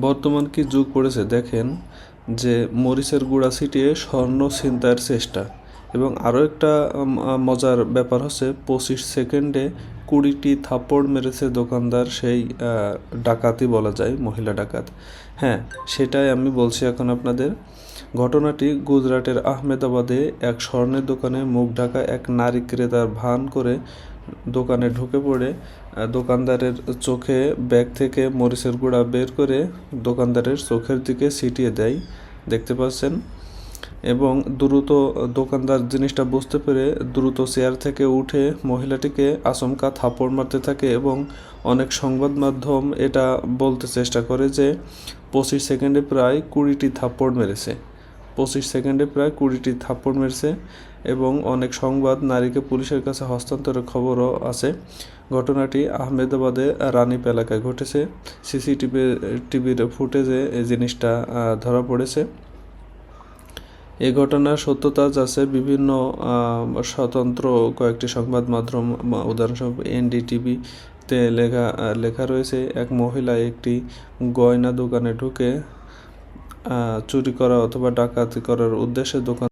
বর্তমান কি যুগ পড়েছে দেখেন যে মরিচের গুঁড়া ছিটিয়ে স্বর্ণ ছিনতাইয়ের চেষ্টা। এবং আরও একটা মজার ব্যাপার হচ্ছে পঁচিশ সেকেন্ডে কুড়িটি থাপ্পড় মেরেছে দোকানদার সেই ডাকাতই ডাকাতি বলা যায়, মহিলা ডাকাত। হ্যাঁ সেটাই আমি বলছি এখন আপনাদের। ঘটনাটি গুজরাটের আহমেদাবাদে এক স্বর্ণের দোকানে মুখ ঢাকা এক নারী ক্রেতার ভান করে দোকানে ঢুকে পড়ে। দোকানদারের চোখে ব্যাগ থেকে মরিচের গুঁড়া বের করে দোকানদারের চোখের দিকে ছিটিয়ে দেয়, দেখতে পাচ্ছেন। এবং দ্রুত দোকানদার জিনিসটা বুঝতে পেরে দ্রুত চেয়ার থেকে উঠে মহিলাটিকে আচমকা থাপড় মারতে থাকে এবং অনেক সংবাদ মাধ্যম এটা বলতে চেষ্টা করে যে পঁচিশ সেকেন্ডে প্রায় কুড়িটি থাপ্পড় মেরেছে। পঁচিশ সেকেন্ডে প্রায় কুড়িটি থাপ্পড় মেরেছে এবং অনেক সংবাদ নারীকে পুলিশের কাছে হস্তান্তরের খবরও আছে। ঘটনাটি আহমেদাবাদে রানীপ এলাকায় ঘটেছে। সিসিটিভি টিভির ফুটেজে এই জিনিসটা ধরা পড়েছে। এই ঘটনার সত্যতা যাচ্ছে বিভিন্ন স্বতন্ত্র কয়েকটি সংবাদ মাধ্যম উদাহরণস্বরূপ এনডিটিভিতে লেখা আহ, লেখা রয়েছে এক মহিলা একটি গয়না দোকানে ঢুকে চুরি করা অথবা ডাকাতি করার উদ্দেশ্যে দোকান